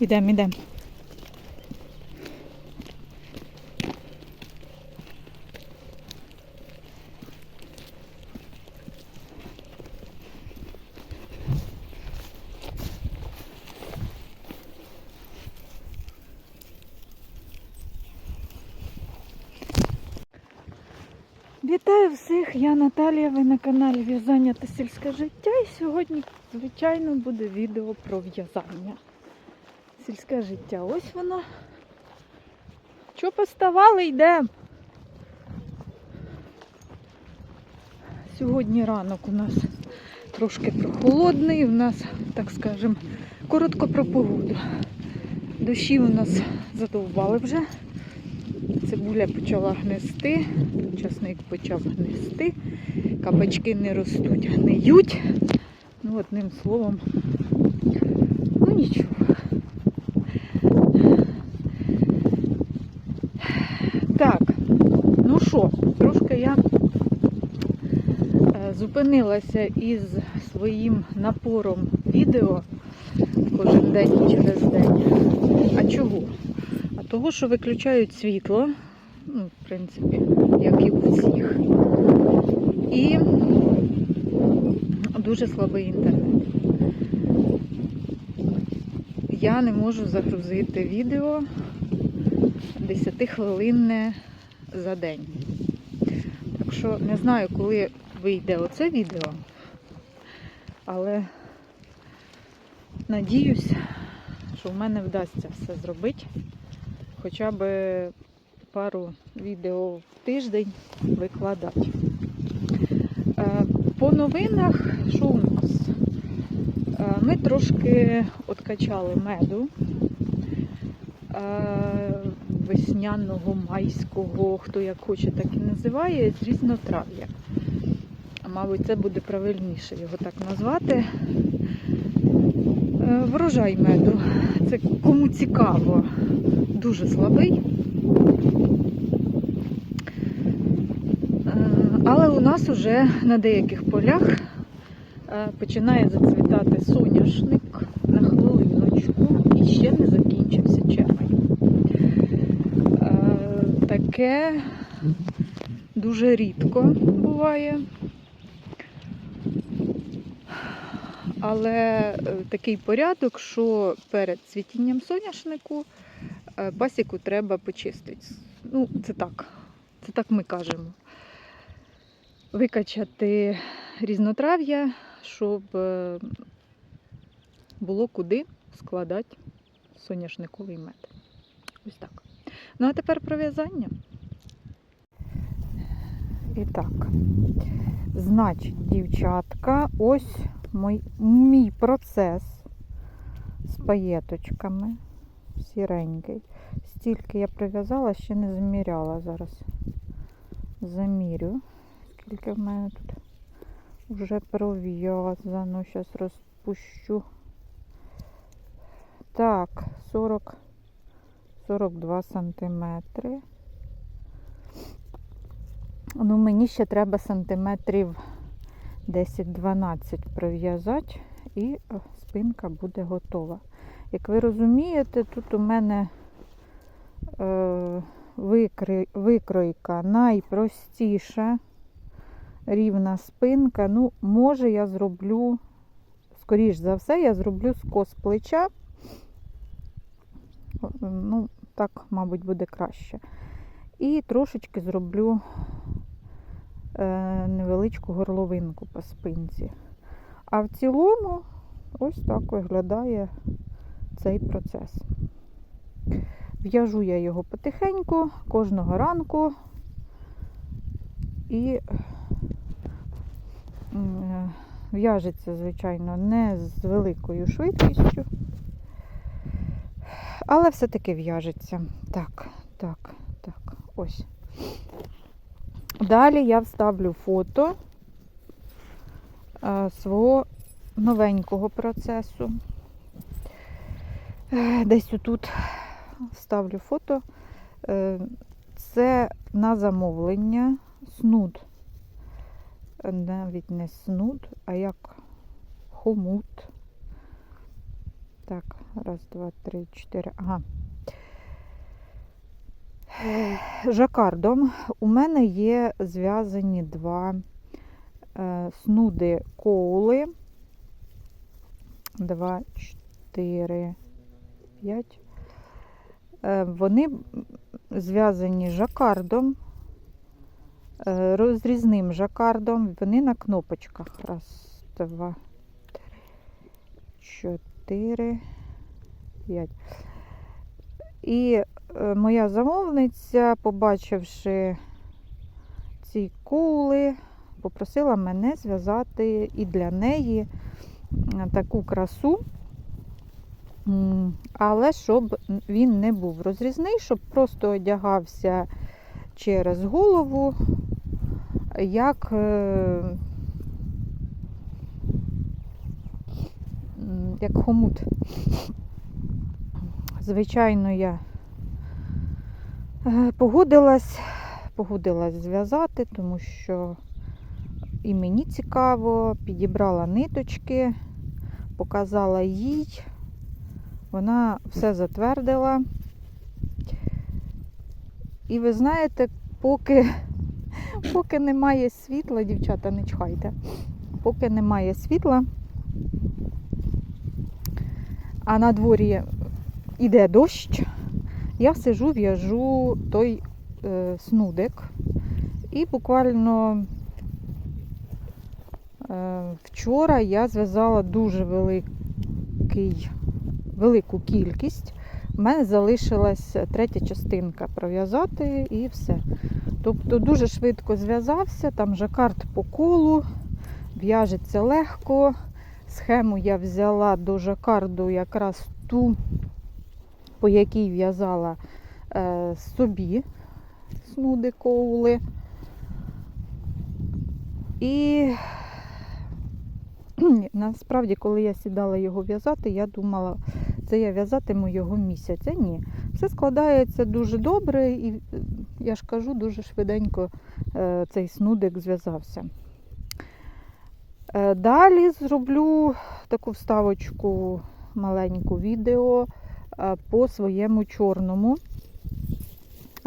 Ідемо, ідемо. Вітаю всіх! Я Наталія, ви на каналі В'язання та сільське життя. І сьогодні, звичайно, буде відео про в'язання. Сільське життя. Ось воно. Що поставали, йдемо. Сьогодні ранок у нас трошки прохолодний, у нас, так скажемо, коротко про погоду. Дощі у нас задовбали вже. Цибуля почала гнести, часник почав гнести, кабачки не ростуть, гниють. Ну, одним словом, ну нічого. Так, ну що, трошки я е, зупинилася із своїм напором відео кожен день і через день. А чого? А того, що виключають світло, ну, в принципі, як і у всіх. І дуже слабий інтернет. Я не можу загрузити відео 10 хвилинне за день. Так що не знаю, коли вийде оце відео, але надіюсь, що в мене вдасться все зробити. Хоча б пару відео в тиждень викладати. Е, По новинах, що у нас? Е, Ми трошки откачали меду е, весняного, майського, хто як хоче, так і називає, з різнотрав'я. А, Мабуть, це буде правильніше його так назвати. Е, Врожай меду. Це кому цікаво, дуже слабий. Е, Але у нас уже на деяких полях е, починає зацвітати соняшник на хвилиночку і ще не закінчився червень. Е, Таке дуже рідко буває. Але е, такий порядок, що перед цвітінням соняшнику е, пасіку треба почистити. Ну, це так. Це так ми кажемо. Викачати різнотрав'я, щоб е, було куди складати соняшниковий мед. Ось так. Ну а тепер про в'язання. І так. Значить, дівчатка, ось мій, мій процес з паєточками. Сіренький. Стільки я прив'язала, ще не заміряла зараз. Замірю. Скільки в мене тут вже пров'язано. Зараз розпущу. Так, 40, 42 сантиметри. Ну, мені ще треба сантиметрів 10-12 прив'язати і спинка буде готова. Як ви розумієте, тут у мене е, викройка найпростіша, рівна спинка. Ну, може, я зроблю, скоріш за все, я зроблю скос плеча. Ну, так, мабуть, буде краще. І трошечки зроблю е, невеличку горловинку по спинці. А в цілому ось так виглядає цей процес. В'яжу я його потихеньку кожного ранку і в'яжеться, звичайно, не з великою швидкістю, але все-таки в'яжеться. Так, так, так, ось. Далі я вставлю фото е, свого новенького процесу. Е, Десь отут вставлю фото. Е, Це на замовлення снуд. Навіть не снуд, а як хомут. Так, раз, два, три, чотири. Ага. Жакардом у мене є зв'язані два е, снуди коули. Два, чотири, п'ять. Е, Вони зв'язані жакардом, е, розрізним жакардом. Вони на кнопочках. Раз, два, три, чотири, п'ять. І моя замовниця, побачивши ці кули, попросила мене зв'язати і для неї м, таку красу. Але щоб він не був розрізний, щоб просто одягався через голову, як, е, як хомут. Звичайно, я е, погодилась, погодилась зв'язати, тому що і мені цікаво, підібрала ниточки, показала їй. Вона все затвердила. І ви знаєте, поки, поки немає світла, дівчата, не чхайте, поки немає світла, а на дворі іде дощ, я сижу, в'яжу той е, снудик. І буквально е, вчора я зв'язала дуже великий, велику кількість. У мене залишилась третя частинка пров'язати і все. Тобто дуже швидко зв'язався, там жакард по колу, в'яжеться легко. Схему я взяла до жакарду якраз ту, по якій в'язала е, собі снуди коули. І насправді, коли я сідала його в'язати, я думала, це я в'язатиму його місяця. Ні. Все складається дуже добре, і я ж кажу, дуже швиденько е, цей снудик зв'язався. Е, Далі зроблю таку вставочку, маленьку відео по своєму чорному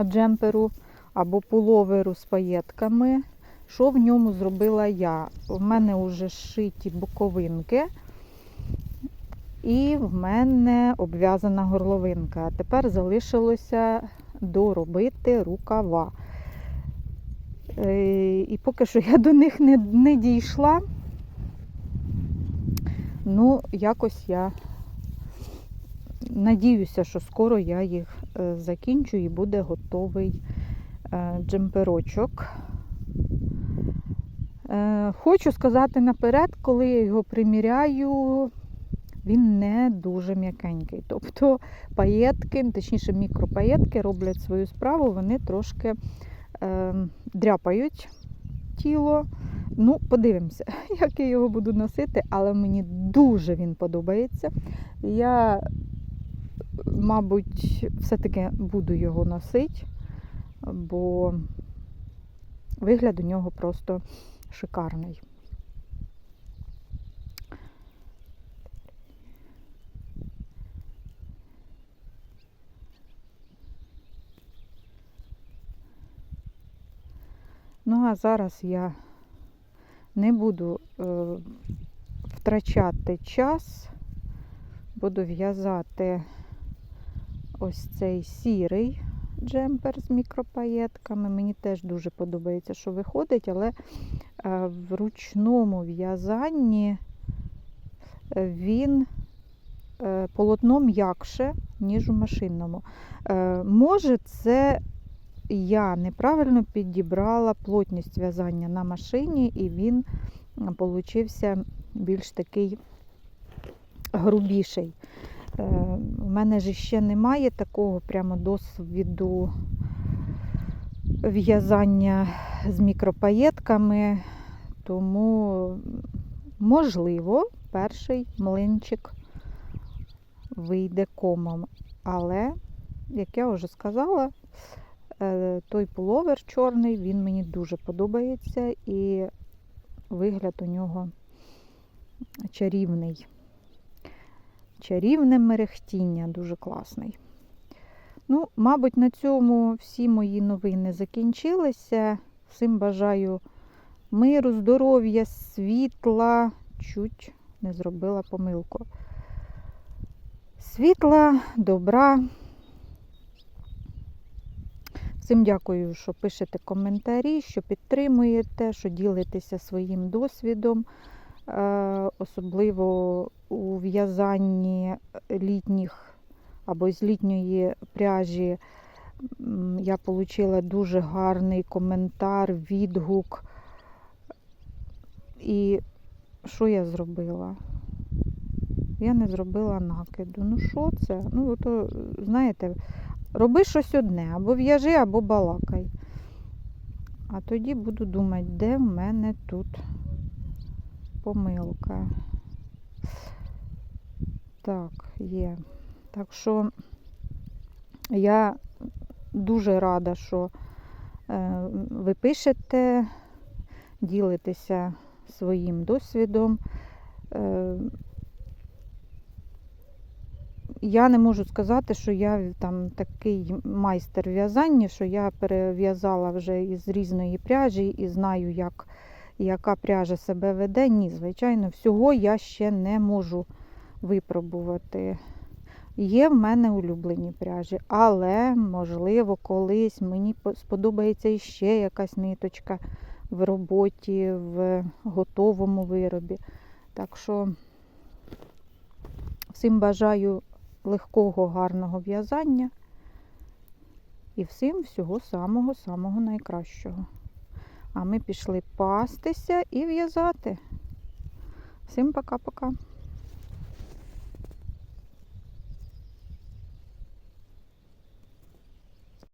джемперу або пуловеру з паєтками. Що в ньому зробила я? У мене вже шиті боковинки, і в мене обв'язана горловинка. А тепер залишилося доробити рукава. Е, І поки що я до них не, не дійшла. Ну, якось я надіюся, що скоро я їх е, закінчу і буде готовий е, джемперочок. Е, Хочу сказати наперед, коли я його приміряю, він не дуже м'якенький. Тобто паєтки, точніше мікропаєтки роблять свою справу, вони трошки дряпають тіло. Ну, подивимося, як я його буду носити, але мені дуже він подобається. Я, мабуть, все-таки буду його носити, бо вигляд у нього просто шикарний. Ну, а зараз я не буду е, втрачати час, буду в'язати ось цей сірий джемпер з мікропаєтками. Мені теж дуже подобається, що виходить, але е, в ручному в'язанні е, він е, полотно м'якше, ніж у машинному. Може, це я неправильно підібрала плотність в'язання на машині, і він получився більш такий грубіший. Е, У мене ж ще немає такого прямо досвіду в'язання з мікропаєтками, тому, можливо, перший млинчик вийде комом. Але, як я вже сказала, е, той пуловер чорний, він мені дуже подобається і вигляд у нього чарівний. Чарівне мерехтіння, дуже класний. Ну, мабуть, на цьому всі мої новини закінчилися. Всім бажаю миру, здоров'я, світла. Чуть не зробила помилку. Світла, добра. Всім дякую, що пишете коментарі, що підтримуєте, що ділитеся своїм досвідом, особливо у в'язанні літніх або з літньої пряжі. Я отримала дуже гарний коментар, відгук. І що я зробила? Я не зробила накиду. Ну що це? Ну, то, знаєте, роби щось одне, або в'яжи, або балакай. А тоді буду думати, де в мене тут помилка. Так, є. Так що я дуже рада, що е, ви пишете, ділитеся своїм досвідом. Е, я не можу сказати, що я там такий майстер в'язання, що я перев'язала вже із різної пряжі і знаю, як, яка пряжа себе веде. Ні, звичайно, всього я ще не можу випробувати. Є в мене улюблені пряжі, але, можливо, колись мені сподобається іще якась ниточка в роботі, в готовому виробі. Так що всім бажаю легкого, гарного в'язання і всім всього самого-самого найкращого. А ми пішли пастися і в'язати. Всім пока-пока.